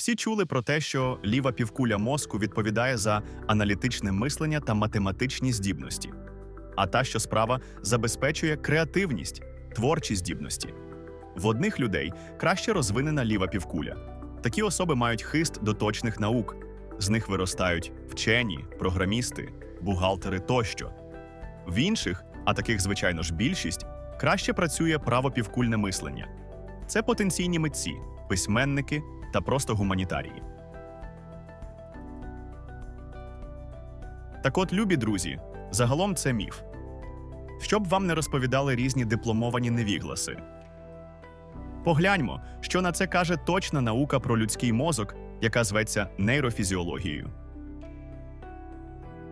Всі чули про те, що ліва півкуля мозку відповідає за аналітичне мислення та математичні здібності, а та, що справа забезпечує креативність, творчі здібності. В одних людей краще розвинена ліва півкуля. Такі особи мають хист до точних наук. З них виростають вчені, програмісти, бухгалтери тощо. В інших, а таких, звичайно ж, більшість, краще працює правопівкульне мислення. Це потенційні митці, письменники та просто гуманітарії. Так от, любі друзі, загалом це міф. Щоб вам не розповідали різні дипломовані невігласи. Погляньмо, що на це каже точна наука про людський мозок, яка зветься нейрофізіологією.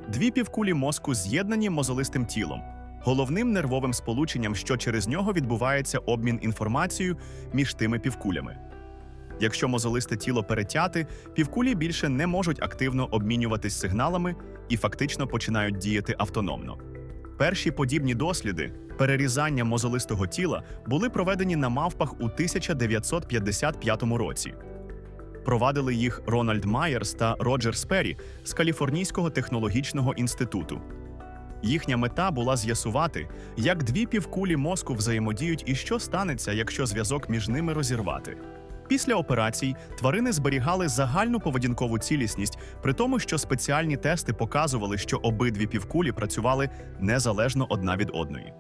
Дві півкулі мозку з'єднані мозолистим тілом, головним нервовим сполученням, що через нього відбувається обмін інформацією між тими півкулями. Якщо мозолисте тіло перетяти, півкулі більше не можуть активно обмінюватись сигналами і фактично починають діяти автономно. Перші подібні досліди перерізання мозолистого тіла були проведені на мавпах у 1955 році. Провадили їх Рональд Майерс та Роджер Сперрі з Каліфорнійського технологічного інституту. Їхня мета була з'ясувати, як дві півкулі мозку взаємодіють і що станеться, якщо зв'язок між ними розірвати. Після операцій тварини зберігали загальну поведінкову цілісність, при тому, що спеціальні тести показували, що обидві півкулі працювали незалежно одна від одної.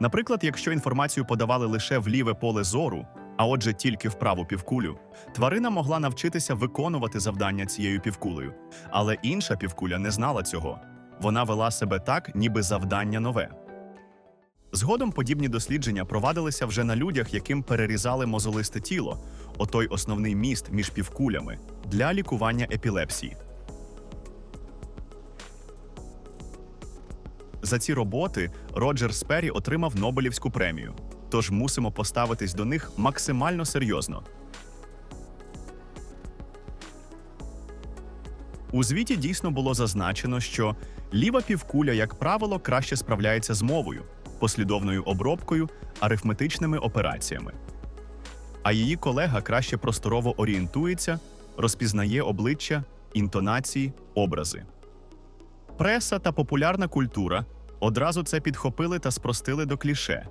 Наприклад, якщо інформацію подавали лише в ліве поле зору, а отже, тільки в праву півкулю, тварина могла навчитися виконувати завдання цією півкулею, але інша півкуля не знала цього. Вона вела себе так, ніби завдання нове. Згодом подібні дослідження провадилися вже на людях, яким перерізали мозолисте тіло, отой основний міст між півкулями, для лікування епілепсії. За ці роботи Роджер Сперрі отримав Нобелівську премію, тож мусимо поставитись до них максимально серйозно. У звіті дійсно було зазначено, що ліва півкуля, як правило, краще справляється з мовою, послідовною обробкою, арифметичними операціями. А її колега краще просторово орієнтується, розпізнає обличчя, інтонації, образи. Преса та популярна культура одразу це підхопили та спростили до кліше: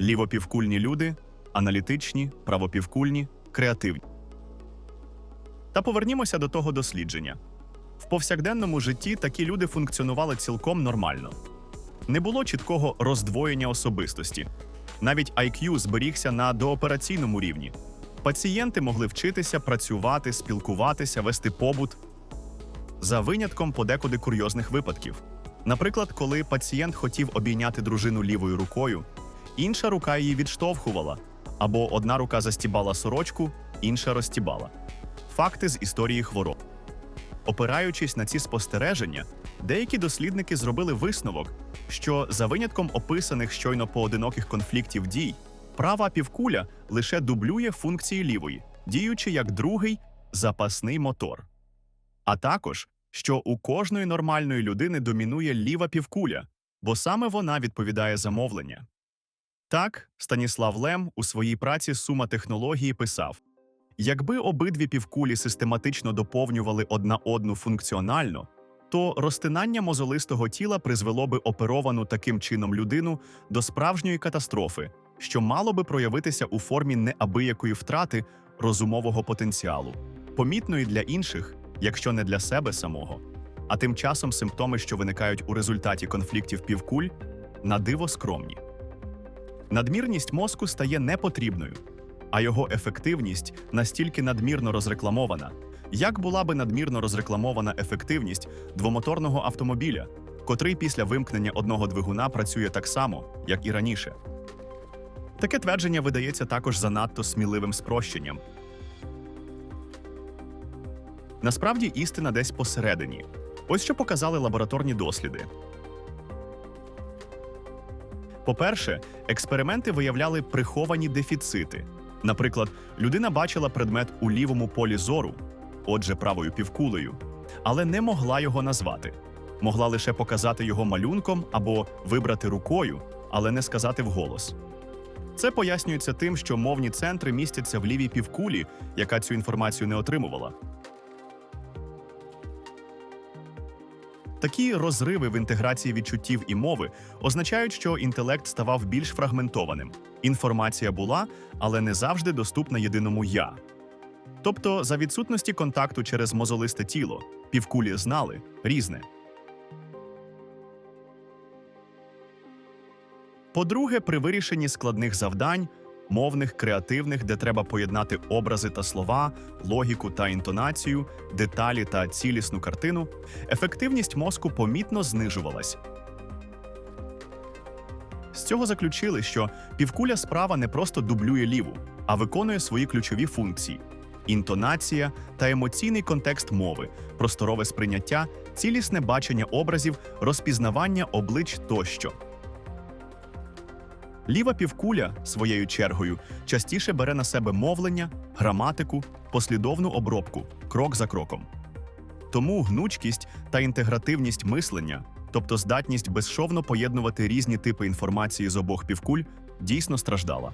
лівопівкульні люди, аналітичні, правопівкульні, креативні. Та повернімося до того дослідження. В повсякденному житті такі люди функціонували цілком нормально. Не було чіткого роздвоєння особистості. Навіть IQ зберігся на доопераційному рівні. Пацієнти могли вчитися, працювати, спілкуватися, вести побут за винятком подекуди курйозних випадків. Наприклад, коли пацієнт хотів обійняти дружину лівою рукою, інша рука її відштовхувала, або одна рука застібала сорочку, інша розтібала. Факти з історії хвороб. Опираючись на ці спостереження, деякі дослідники зробили висновок, що за винятком описаних щойно поодиноких конфліктів дій, права півкуля лише дублює функції лівої, діючи як другий запасний мотор. А також, що у кожної нормальної людини домінує ліва півкуля, бо саме вона відповідає за мовлення. Так, Станіслав Лем у своїй праці Сума технології писав. Якби обидві півкулі систематично доповнювали одна одну функціонально, то розтинання мозолистого тіла призвело би оперовану таким чином людину до справжньої катастрофи, що мало би проявитися у формі неабиякої втрати розумового потенціалу, помітної для інших, якщо не для себе самого. А тим часом симптоми, що виникають у результаті конфліктів півкуль, на диво скромні. Надмірність мозку стає непотрібною а його ефективність настільки надмірно розрекламована, як була би надмірно розрекламована ефективність двомоторного автомобіля, котрий після вимкнення одного двигуна працює так само, як і раніше. Таке твердження видається також занадто сміливим спрощенням. Насправді істина десь посередині. Ось що показали лабораторні досліди. По-перше, експерименти виявляли приховані дефіцити. Наприклад, людина бачила предмет у лівому полі зору, отже, правою півкулею, але не могла його назвати. Могла лише показати його малюнком або вибрати рукою, але не сказати вголос. Це пояснюється тим, що мовні центри містяться в лівій півкулі, яка цю інформацію не отримувала. Такі розриви в інтеграції відчуттів і мови означають, що інтелект ставав більш фрагментованим. Інформація була, але не завжди доступна єдиному я. Тобто, за відсутності контакту через мозолисте тіло, півкулі знали різне. По-друге, при вирішенні складних завдань, мовних, креативних, де треба поєднати образи та слова, логіку та інтонацію, деталі та цілісну картину, ефективність мозку помітно знижувалась. З цього заключили, що півкуля справа не просто дублює ліву, а виконує свої ключові функції: інтонація та емоційний контекст мови, просторове сприйняття, цілісне бачення образів, розпізнавання облич тощо. Ліва півкуля, своєю чергою, частіше бере на себе мовлення, граматику, послідовну обробку, крок за кроком. Тому гнучкість та інтегративність мислення, тобто здатність безшовно поєднувати різні типи інформації з обох півкуль, дійсно страждала.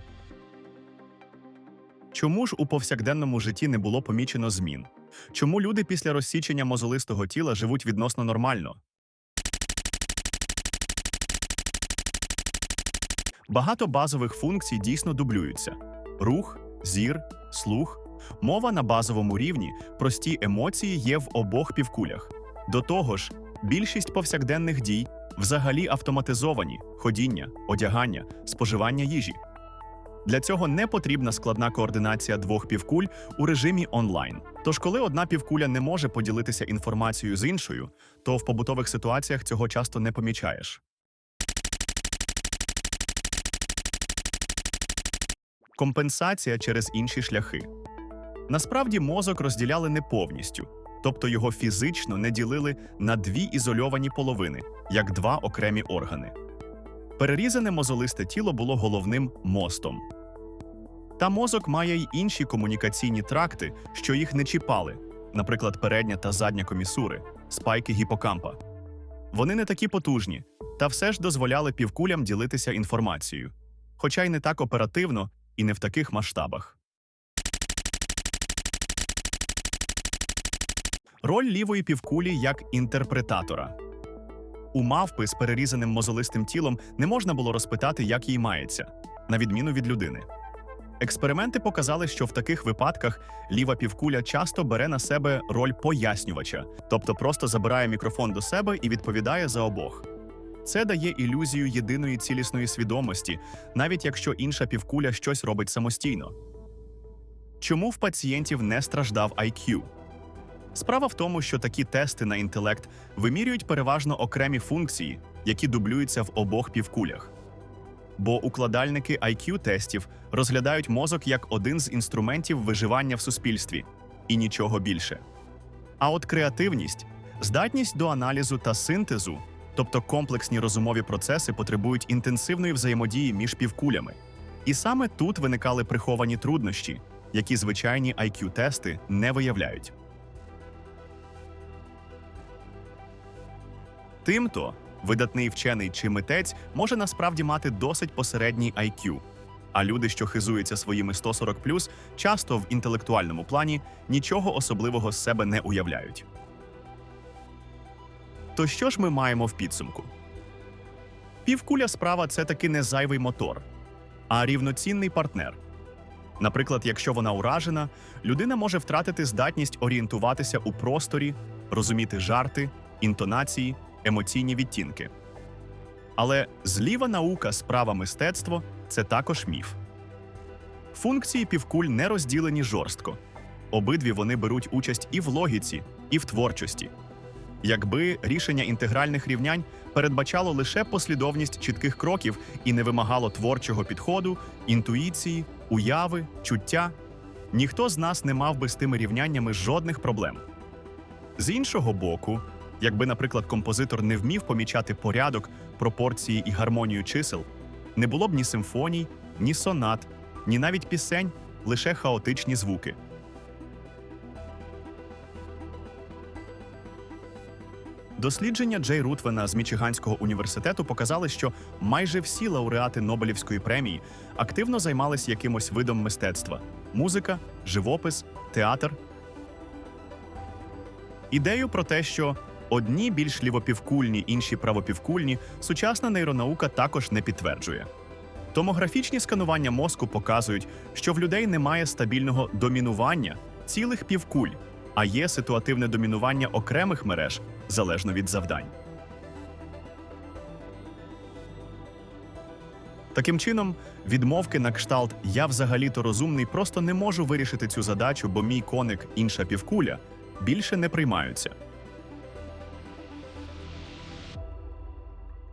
Чому ж у повсякденному житті не було помічено змін? Чому люди після розсічення мозолистого тіла живуть відносно нормально? Багато базових функцій дійсно дублюються: рух, зір, слух, мова на базовому рівні, прості емоції є в обох півкулях. До того ж, більшість повсякденних дій взагалі автоматизовані: ходіння, одягання, споживання їжі. Для цього не потрібна складна координація двох півкуль у режимі онлайн. Тож, коли одна півкуля не може поділитися інформацією з іншою, то в побутових ситуаціях цього часто не помічаєш. Компенсація через інші шляхи. Насправді мозок розділяли не повністю, тобто його фізично не ділили на дві ізольовані половини, як два окремі органи. Перерізане мозолисте тіло було головним мостом. Та мозок має й інші комунікаційні тракти, що їх не чіпали, наприклад, передня та задня комісури, спайки гіпокампа. Вони не такі потужні, та все ж дозволяли півкулям ділитися інформацією, хоча й не так оперативно і не в таких масштабах. Роль лівої півкулі як інтерпретатора. У мавпи з перерізаним мозолистим тілом не можна було розпитати, як їй мається, на відміну від людини. Експерименти показали, що в таких випадках ліва півкуля часто бере на себе роль пояснювача, тобто просто забирає мікрофон до себе і відповідає за обох. Це дає ілюзію єдиної цілісної свідомості, навіть якщо інша півкуля щось робить самостійно. Чому в пацієнтів не страждав IQ? Справа в тому, що такі тести на інтелект вимірюють переважно окремі функції, які дублюються в обох півкулях. Бо укладальники IQ-тестів розглядають мозок як один з інструментів виживання в суспільстві і нічого більше. А от креативність, здатність до аналізу та синтезу, тобто комплексні розумові процеси, потребують інтенсивної взаємодії між півкулями. І саме тут виникали приховані труднощі, які звичайні IQ-тести не виявляють. Тимто видатний вчений чи митець може насправді мати досить посередній IQ. А люди, що хизуються своїми 140+, часто в інтелектуальному плані нічого особливого з себе не уявляють. То що ж ми маємо в підсумку? Півкуля справа це таки не зайвий мотор, а рівноцінний партнер. Наприклад, якщо вона уражена, людина може втратити здатність орієнтуватися у просторі, розуміти жарти, інтонації, емоційні відтінки. Але зліва наука, справа мистецтво це також міф. Функції півкуль не розділені жорстко. Обидві вони беруть участь і в логіці, і в творчості. Якби рішення інтегральних рівнянь передбачало лише послідовність чітких кроків і не вимагало творчого підходу, інтуїції, уяви, чуття, ніхто з нас не мав би з тими рівняннями жодних проблем. З іншого боку, якби, наприклад, композитор не вмів помічати порядок, пропорції і гармонію чисел, не було б ні симфоній, ні сонат, ні навіть пісень, лише хаотичні звуки. Дослідження Джей Рутвена з Мічиганського університету показали, що майже всі лауреати Нобелівської премії активно займалися якимось видом мистецтва: музика, живопис, театр. Ідею про те, що одні більш лівопівкульні, інші правопівкульні, сучасна нейронаука також не підтверджує. Томографічні сканування мозку показують, що в людей немає стабільного домінування цілих півкуль, а є ситуативне домінування окремих мереж залежно від завдань. Таким чином, відмовки на кшталт Я взагалі-то розумний просто не можу вирішити цю задачу, бо мій коник інша півкуля більше не приймаються.